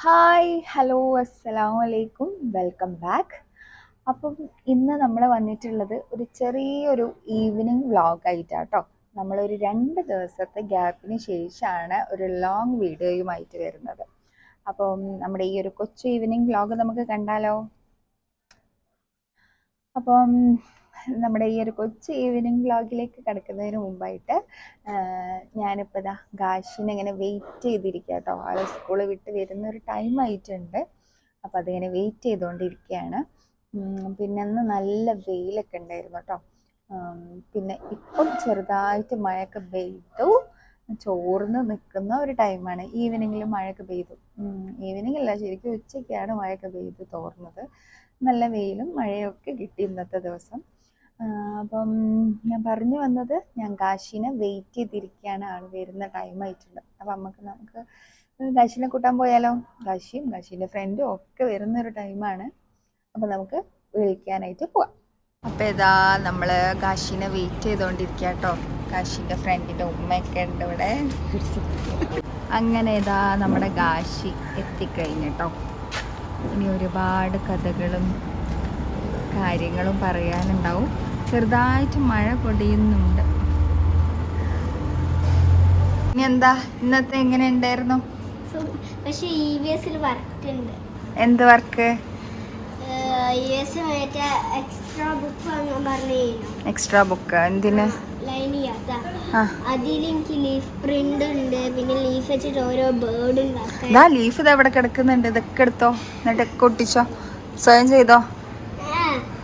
Hi hello അസ്സലാമു അലൈക്കും welcome back അപ്പം ഇന്ന് നമ്മൾ വന്നിട്ടുള്ളത് ഒരു ചെറിയൊരു ഈവനിങ് വ്ളോഗ് കേട്ടോ നമ്മളൊരു രണ്ട് ദിവസത്തെ ഗ്യാപ്പിന് ശേഷമാണ് ഒരു ലോങ് വീഡിയോയുമായിട്ട് വരുന്നത്. അപ്പം നമ്മുടെ ഈ ഒരു കൊച്ചു ഈവനിങ് വ്ളോഗ് നമുക്ക് കണ്ടാലോ? അപ്പം നമ്മുടെ ഈ ഒരു കൊച്ചു ഈവനിങ് വ്ളോഗിലേക്ക് കിടക്കുന്നതിന് മുമ്പായിട്ട് ഞാനിപ്പോൾ ഇതാ ഗാഷിനെ ഇങ്ങനെ വെയിറ്റ് ചെയ്തിരിക്കുക കേട്ടോ ആളെ സ്കൂൾ വിട്ട് വരുന്ന ഒരു ടൈം ആയിട്ടുണ്ട്. അപ്പോൾ അതിങ്ങനെ വെയിറ്റ് ചെയ്തുകൊണ്ടിരിക്കുകയാണ് പിന്നെ അന്ന് നല്ല വെയിലൊക്കെ ഉണ്ടായിരുന്നു കേട്ടോ പിന്നെ ഇപ്പം ചെറുതായിട്ട് മഴയൊക്കെ പെയ്തു. ചോർന്ന് നിൽക്കുന്ന ഒരു ടൈമാണ് ഈവനിങ്ങിൽ മഴയൊക്കെ പെയ്തു. ഈവനിങ് അല്ല ശരിക്കും ഉച്ചയ്ക്കാണ് മഴയൊക്കെ പെയ്ത് തോർന്നത്. നല്ല വെയിലും മഴയൊക്കെ കിട്ടി ഇന്നത്തെ ദിവസം. അപ്പം ഞാൻ പറഞ്ഞു വന്നത് ഞാൻ കാശിനെ വെയിറ്റ് ചെയ്തിരിക്കുകയാണ് ആൾ വരുന്ന ടൈം ആയിട്ടുണ്ട്. അപ്പം നമുക്ക് നമുക്ക് കാശിനെ കൂട്ടാൻ പോയാലോ? കാശിയും കാശിന്റെ ഫ്രണ്ടും ഒക്കെ വരുന്ന ഒരു ടൈമാണ് അപ്പം നമുക്ക് വിളിക്കാനായിട്ട് പോവാം. അപ്പം ഇതാ നമ്മൾ കാശിനെ വെയിറ്റ് ചെയ്തുകൊണ്ടിരിക്കുക കേട്ടോ കാശിന്റെ ഫ്രണ്ടിന്റെ ഉമ്മയൊക്കെ ഉണ്ട് ഇവിടെ. അങ്ങനെ ഇതാ നമ്മുടെ കാശി എത്തിക്കഴിഞ്ഞിട്ടോ ഇനി ഒരുപാട് കഥകളും കാര്യങ്ങളും പറയാനുണ്ടാവും. ചെറുതായിട്ട് മഴ പൊടിയുന്നുണ്ട്. ഇനി എന്താ? ഇന്നത്തെ എങ്ങനെ ഉണ്ടായിരുന്നു? പക്ഷെ ഇ വി എസിൽ വർക്ക് ഉണ്ട് എന്ത് work? Extra book extra book എന്തിന്? ലൈൻ ആ. അതിൽ എനിക്ക് ലീഫ് പ്രിന്റ് ഉണ്ട്. പിന്നെ ലീഫ് വെച്ചിട്ട് ഓരോ ബേർഡ് ലീഫ് ഇത് എവിടെ കിടക്കുന്നുണ്ട്. ഇതൊക്കെ എടുത്തോ. എന്നിട്ട് ഒട്ടിച്ചോ. സ്വയം ചെയ്തോ?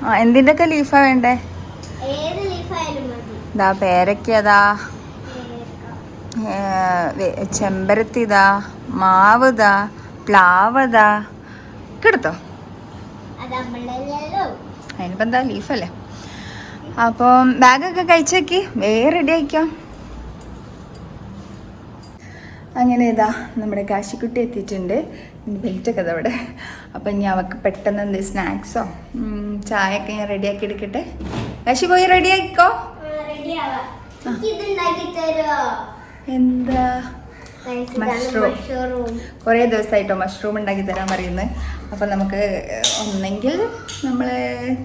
ആ, ഒക്കെ ലീഫാ വേണ്ടേ? ഇതാ പേരക്കതാ ചെമ്പരത്തിതാ ഏക്ക. ചെമ്പരത്തി കിടത്തോ മാവ് ഇതാ പ്ലാവ് ഇതാ ഒക്കെ എടുത്തോ? അത് നമ്മളല്ലല്ലോ അതിനിപ്പോൾ എന്താ ലീഫല്ലേ അപ്പം ബാഗൊക്കെ കഴിച്ചേക്ക്. വേറെ റെഡി ആയിക്കാം. അങ്ങനെ ഇതാ നമ്മുടെ കാശിക്കുട്ടി എത്തിയിട്ടുണ്ട്. ബെൽറ്റൊക്കെ അതവിടെ അപ്പം ഇനി അവൾക്ക് പെട്ടെന്ന് എന്ത് സ്നാക്സോ ചായയൊക്കെ ഞാൻ റെഡിയാക്കി എടുക്കട്ടെ? കാശി പോയി റെഡി ആയിക്കോ? റെഡി ആവാം. എനിക്ക് ഇത് ഉണ്ടാക്കി തരുമോ എന്താ. മഷ്റൂം കുറേ ദിവസമായിട്ടോ മഷ്റൂം ഉണ്ടാക്കി തരാൻ പറയുന്നത് അപ്പം നമുക്ക് ഒന്നെങ്കിൽ നമ്മൾ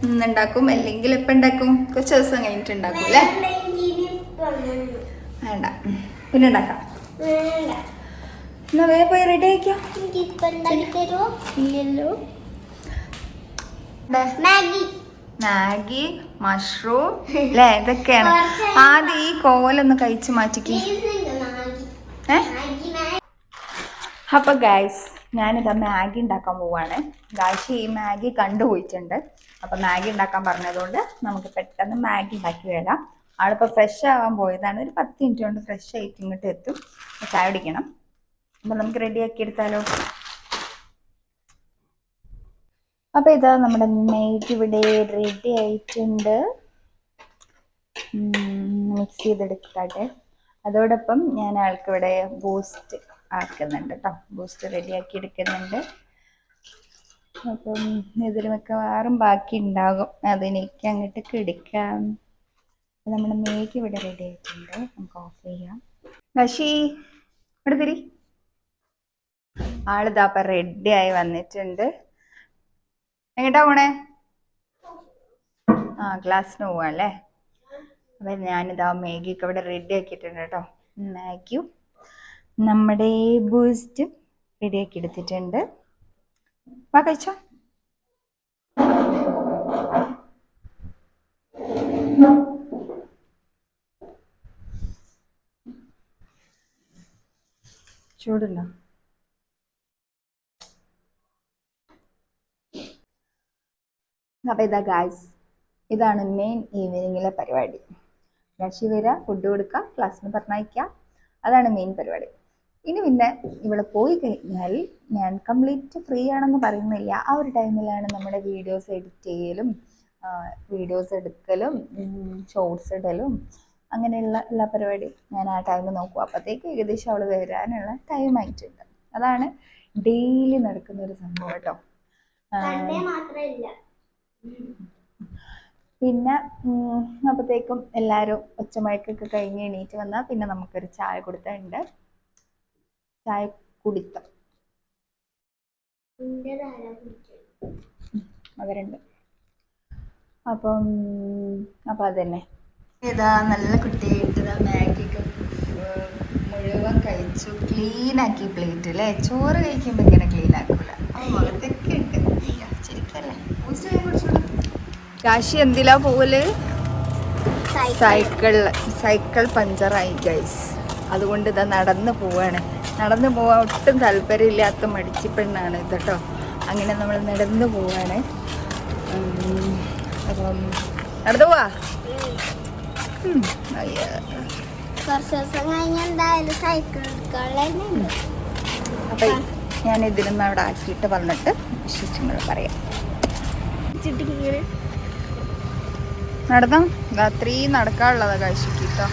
ഇന്നുണ്ടാക്കും അല്ലെങ്കിൽ എപ്പോൾ ഉണ്ടാക്കും. കുറച്ച് ദിവസം കഴിഞ്ഞിട്ട് ഉണ്ടാക്കും അല്ലേ? വേണ്ട. പിന്നെ ഉണ്ടാക്കാം. എന്നാ വേഗം പോയി റെഡി ആയിക്കോ. ഇല്ലല്ലോ. മാഗി. മാഗി മഷ്റൂം അല്ലേ ഇതൊക്കെയാണ്. ആദ്യം ഈ കോലൊന്ന് കഴിച്ച് മാറ്റിക്ക്. ഏ? അപ്പോൾ ഗൈസ് ഞാനിതാ മാഗി ഉണ്ടാക്കാൻ പോവാണ്. ഗായ്സ് ഈ മാഗി കണ്ടുപോയിട്ടുണ്ട്. അപ്പം മാഗി ഉണ്ടാക്കാൻ പറഞ്ഞതുകൊണ്ട് നമുക്ക് പെട്ടെന്ന് മാഗി ഉണ്ടാക്കി വരാം. ആളിപ്പോൾ ഫ്രഷ് ആവാൻ പോയതാണ്. ഒരു പത്ത് മിനിറ്റ് കൊണ്ട് ഫ്രഷ് ആയിട്ട് ഇങ്ങോട്ട് എത്തും. ചായ കുടിക്കണം. അപ്പം നമുക്ക് ആക്കി എടുത്താലോ അപ്പോൾ ഇതാ നമ്മുടെ നൈറ്റ് ഇവിടെ റെഡി ആയിട്ടുണ്ട്. മിക്സ് ചെയ്തെടുക്കട്ടെ അതോടൊപ്പം ഞാൻ ആൾക്ക് ഇവിടെ ബൂസ്റ്റ് ആക്കുന്നുണ്ട് കേട്ടോ ബൂസ്റ്റ് റെഡിയാക്കി എടുക്കുന്നുണ്ട് അപ്പം ഇതിൽ മിക്കവാറും ബാക്കി ഉണ്ടാകും അതിനേക്ക് അങ്ങോട്ട് കിടക്കാം. നമ്മുടെ മേക്ക് ഇവിടെ റെഡി ആയിട്ടുണ്ട്. നമുക്ക് ഓഫ് ചെയ്യാം. നഷി ഇവിടെ തിരി. ആളിതാ അപ്പം റെഡി ആയി വന്നിട്ടുണ്ട്. എങ്ങോട്ടാ പോണേ? ആ ക്ലാസ്സിന് പോവാ അല്ലേ? അപ്പം ഞാനിതാ മാഗിയൊക്കെ ഇവിടെ റെഡി ആക്കിയിട്ടുണ്ട് കേട്ടോ. മാഗിയും നമ്മുടെ ബൂസ്റ്റ് റെഡിയാക്കി എടുത്തിട്ടുണ്ട്. വാ കഴിച്ചോ. ചൂടുണ്ടോ? അപ്പോൾ ഇതാ ഗായ്സ് ഇതാണ് മെയിൻ ഈവനിങ്ങിലെ പരിപാടി. രാശി വരിക ഫുഡ് കൊടുക്കുക ക്ലാസ്സിന് പറഞ്ഞയക്കുക അതാണ് മെയിൻ പരിപാടി. ഇനി പിന്നെ ഇവിടെ പോയി കഴിഞ്ഞാൽ ഞാൻ കംപ്ലീറ്റ് ഫ്രീ ആണെന്ന് പറയുന്നില്ല. ആ ഒരു ടൈമിലാണ് നമ്മുടെ വീഡിയോസ് എഡിറ്റ് ചെയ്യലും വീഡിയോസ് എടുക്കലും ഷോർട്സ് ഇടലും അങ്ങനെയുള്ള എല്ലാ പരിപാടിയും ഞാൻ ആ ടൈം നോക്കും. അപ്പോഴത്തേക്ക് ഏകദേശം അവൾ വരാനുള്ള ടൈം ആയിട്ടുണ്ട്. അതാണ് ഡെയിലി നടക്കുന്ന ഒരു സംഭവം കേട്ടോ. പിന്നെ അപ്പോഴത്തേക്കും എല്ലാവരും ഒച്ചമഴക്കൊക്കെ കഴിഞ്ഞ് എണീറ്റ് വന്നാൽ പിന്നെ നമുക്കൊരു ചായ കൊടുത്തുണ്ട്. ചായ കുടിത്തം. അവരുണ്ട്. അപ്പം അപ്പം അതന്നെ. ഏതാ നല്ല കുട്ടിയായിട്ട് ഇതാ മാഗിക്ക് മുഴുവൻ കഴിച്ചു. ക്ലീൻ ആക്കി പ്ലേറ്റ് അല്ലേ? ചോറ് കഴിക്കുമ്പോൾ ഇങ്ങനെ ക്ലീൻ ആക്കൂല. മുഖത്തൊക്കെ ഉണ്ട്. ശരിക്കല്ലേ കാശി എന്തിലാ പോവൽ? സൈക്കിൾ സൈക്കിൾ പഞ്ചറായി ഗൈസ് അതുകൊണ്ട് ഇതാ നടന്ന് പോവാണ്. നടന്ന് പോവാൻ ഒട്ടും താല്പര്യമില്ലാത്ത മടിച്ചി പെണ്ണാണ് ഇത് കേട്ടോ അങ്ങനെ നമ്മൾ നടന്ന് പോവാണ്. അപ്പം നടന്നു പോവാ. കുറച്ച് ദിവസം കഴിഞ്ഞ എന്തായാലും സൈക്കിൾ അപ്പൊ ഞാൻ ഇതിലൊന്നും അവിടെ ആക്കിയിട്ട് വന്നിട്ട് വിശേഷങ്ങൾ പറയാം. ഇങ്ങനെ നടന്നോ? രാത്രി നടക്കാനുള്ളതാ കാഴ്ചക്ക് കേട്ടോ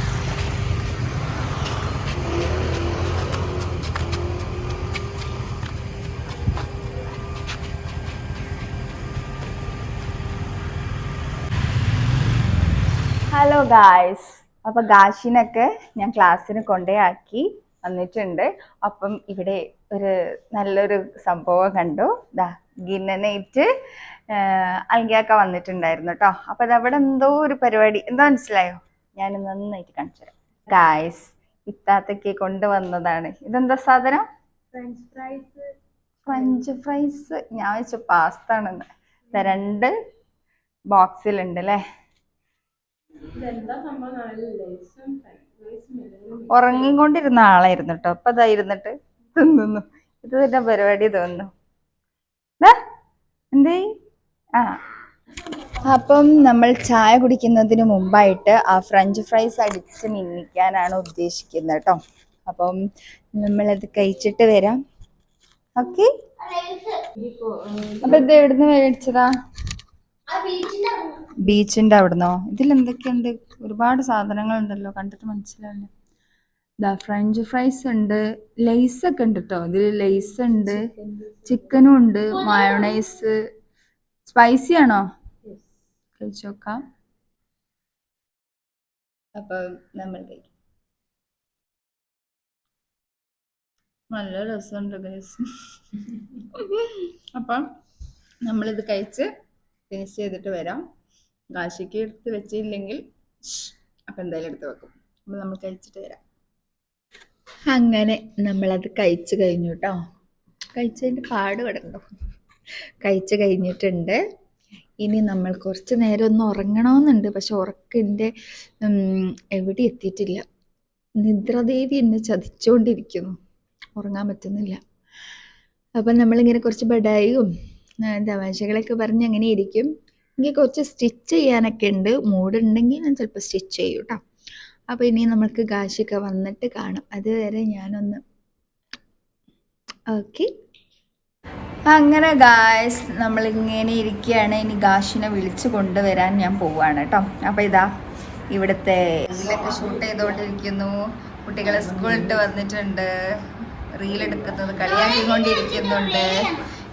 ഹലോ ഗായ്സ് അപ്പൊ ഗാഷിനൊക്കെ ഞാൻ ക്ലാസ്സിന് കൊണ്ടേയാക്കി വന്നിട്ടുണ്ട്. അപ്പം ഇവിടെ ഒരു നല്ലൊരു സംഭവം കണ്ടു. ദാ ഗിന്നനേറ്റ് അൽഗിയാക്ക വന്നിട്ടുണ്ടായിരുന്നു കേട്ടോ അപ്പൊ അത് അവിടെ എന്തോ ഒരു പരിപാടി. എന്താ മനസ്സിലായോ? ഞാൻ നന്നായിട്ട് കാണിച്ചു തരാം. ഗായ്സ് ഇത്താത്തക്ക് കൊണ്ടുവന്നതാണ് ഇതെന്താ സാധനം? ഫ്രഞ്ച് ഫ്രൈസ് ഫ്രഞ്ച് ഫ്രൈസ് ഞാൻ വെച്ച പാസ്ത ആണെന്ന് രണ്ട് ബോക്സിലുണ്ട് അല്ലേ ഉറങ്ങിക്കൊണ്ടിരുന്ന ആളായിരുന്നു കേട്ടോ അപ്പൊ അതായിരുന്നിട്ട് തിന്നുന്നു. ഇത് തന്നെ പരിപാടി തോന്നുന്നു. എന്തേ ആ. അപ്പം നമ്മൾ ചായ കുടിക്കുന്നതിന് മുമ്പായിട്ട് ആ ഫ്രഞ്ച് ഫ്രൈസ് അടിച്ച് മിന്നിക്കാനാണ് ഉദ്ദേശിക്കുന്നത് കേട്ടോ. അപ്പം നമ്മളത് കഴിച്ചിട്ട് വരാം. ഓക്കെ? അപ്പൊ ഇത് എവിടുന്ന് മേടിച്ചതാ? ബീച്ചിന്റെ അവിടുന്നോ? ഇതിൽ എന്തൊക്കെയുണ്ട് ഒരുപാട് സാധനങ്ങളുണ്ടല്ലോ കണ്ടിട്ട് മനസ്സിലാവില്ല. ദാ ഫ്രഞ്ച് ഫ്രൈസ് ഉണ്ട്. ലേസ് ഒക്കെ ഉണ്ട് കേട്ടോ ഇതിൽ ലേസ് ഉണ്ട് ചിക്കനും ഉണ്ട് മയോണൈസ്. സ്പൈസി ആണോ? കഴിച്ചു നോക്കാം. അപ്പൊ നമ്മൾ കഴിക്കും. നല്ല രസമുണ്ട് ഗൈസ് അപ്പം നമ്മളിത് കഴിച്ച് ഫിനിഷ് ചെയ്തിട്ട് വരാം. കാശിക്ക് എടുത്ത് വെച്ചില്ലെങ്കിൽ അപ്പം എന്തായാലും എടുത്ത് വെക്കും. അപ്പം നമ്മൾ കഴിച്ചിട്ട് വരാം. അങ്ങനെ നമ്മളത് കഴിച്ചു കഴിഞ്ഞു കേട്ടോ കഴിച്ചതിന്റെ പാട് കിടക്കണ്ടോ കഴിച്ചു കഴിഞ്ഞിട്ടുണ്ട്. ഇനി നമ്മൾ കുറച്ച് നേരം ഒന്ന് ഉറങ്ങണമെന്നുണ്ട് പക്ഷെ ഉറക്കിന്റെ എവിടെ എത്തിയിട്ടില്ല. നിദ്രദേവി എന്നെ ചതിച്ചുകൊണ്ടിരിക്കുന്നു. ഉറങ്ങാൻ പറ്റുന്നില്ല. അപ്പം നമ്മളിങ്ങനെ കുറച്ച് ബഡായും തമാശകളൊക്കെ പറഞ്ഞ് അങ്ങനെ ഇരിക്കും. എനിക്ക് കുറച്ച് സ്റ്റിച്ച് ചെയ്യാനൊക്കെ ഉണ്ട്. മൂടുണ്ടെങ്കിൽ ഞാൻ ചിലപ്പോൾ സ്റ്റിച്ച് ചെയ്യും കേട്ടോ അപ്പോൾ ഇനി നമ്മൾക്ക് കാശൊക്കെ വന്നിട്ട് കാണാം. അതുവരെ ഞാനൊന്ന് ഓക്കെ. അങ്ങനെ ഗായ്സ് നമ്മളിങ്ങനെ ഇരിക്കുകയാണ് ഇനി ഗാഷിനെ വിളിച്ചു കൊണ്ടുവരാൻ ഞാൻ പോവാണ് കേട്ടോ അപ്പോൾ ഇതാ ഇവിടുത്തെ ഇതിലൊക്കെ ഷൂട്ട് ചെയ്തുകൊണ്ടിരിക്കുന്നു കുട്ടികളെ സ്കൂളിട്ട് വന്നിട്ടുണ്ട്. റീൽ എടുക്കുന്നത് കളിയാക്കിക്കൊണ്ടിരിക്കുന്നുണ്ട്.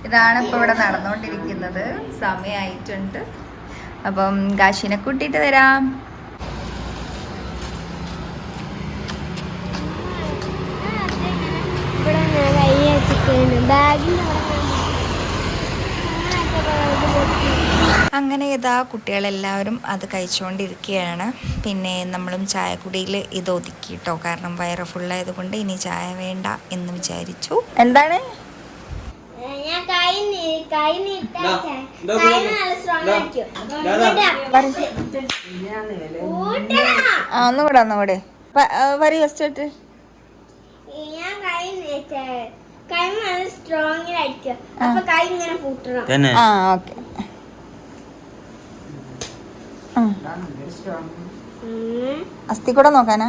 ഇതാണ് ഇപ്പോൾ ഇവിടെ നടന്നുകൊണ്ടിരിക്കുന്നത് സമയമായിട്ടുണ്ട് അപ്പം ഗാഷിനെ കൂട്ടിയിട്ട് തരാം ഇവിടെ ഞാൻ കൈ വെച്ചിട്ടുണ്ട് ബാഗിന്റെ അങ്ങനെ ഇതാ കുട്ടികളെല്ലാവരും അത് കഴിച്ചുകൊണ്ടിരിക്കുകയാണ്. പിന്നെ നമ്മളും ചായക്കുടിയിൽ ഇത് ഒതുക്കി കേട്ടോ കാരണം വയറ് ഫുള്ളായത് കൊണ്ട് ഇനി ചായ വേണ്ട എന്ന് വിചാരിച്ചു. എന്താണ്? ഒന്നുകൂടെ ഒന്നുകൂടെ. വരി ഫസ്റ്റ് ഞാൻ കൈ നീട്ടെ. തന്നെ ആ ഓക്കെ ഒന്ന് അസ്ഥി കൂടെ നോക്കാനാ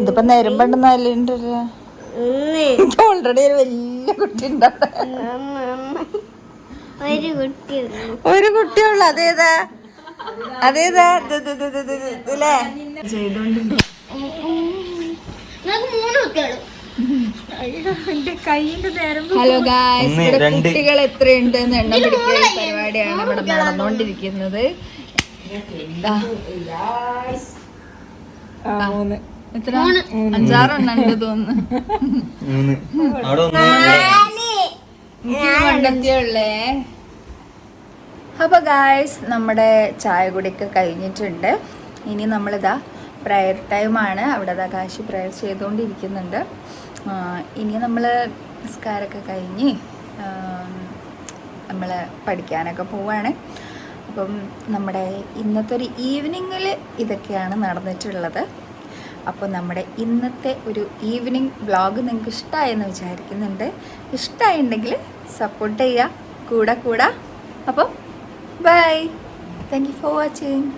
ഇതിപ്പോ നേരമ്പണ്ടെന്നല്ലേ ഒന്ന് ഓൾറെഡി ഒരു വലിയ കുട്ടി. ഒരു കുട്ടി ഉള്ളു. ഒരു കുട്ടിയുള്ളു അതേതാ അതേതാ ഇത് ഇത് ഇത് ഇത് ഇത് ഇതല്ലേ ചെയ്തോണ്ടിരുന്നു നമുക്ക് മൂന്ന് കുട്ടികൾ ഹലോ ഗായ്സ് ഇവിടെ. കുട്ടികൾ എത്രയുണ്ട് എന്ന് എണ്ണം പിടിക്കുന്ന പരിപാടിയാണ് ഇവിടെ നടന്നുകൊണ്ടിരിക്കുന്നത്. എത്ര? അഞ്ചാറെണ്ണുണ്ട് തോന്നുന്നു. കണ്ടെത്തിയുള്ളേ അപ്പോൾ ഗായ്സ് നമ്മുടെ ചായ കുടിയൊക്കെ കഴിഞ്ഞിട്ടുണ്ട്. ഇനി നമ്മളിതാ പ്രയർ ടൈമാണ്. അവിടെ കാശി പ്രയർ ചെയ്തുകൊണ്ടിരിക്കുന്നുണ്ട്. ഇനി നമ്മൾ നിസ്കാരമൊക്കെ കഴിഞ്ഞ് നമ്മൾ പഠിക്കാനൊക്കെ പോവാണ്. അപ്പം നമ്മുടെ ഇന്നത്തെ ഒരു ഈവനിങ്ങിൽ ഇതൊക്കെയാണ് നടന്നിട്ടുള്ളത്. അപ്പോൾ നമ്മുടെ ഇന്നത്തെ ഒരു ഈവനിങ് വ്ളോഗ് നിങ്ങൾക്ക് ഇഷ്ടമായെന്ന് വിചാരിക്കുന്നുണ്ട്. ഇഷ്ടമായിട്ടുണ്ടെങ്കിൽ സപ്പോർട്ട് ചെയ്യുക കൂടെ കൂടെ. അപ്പം bye thank you for watching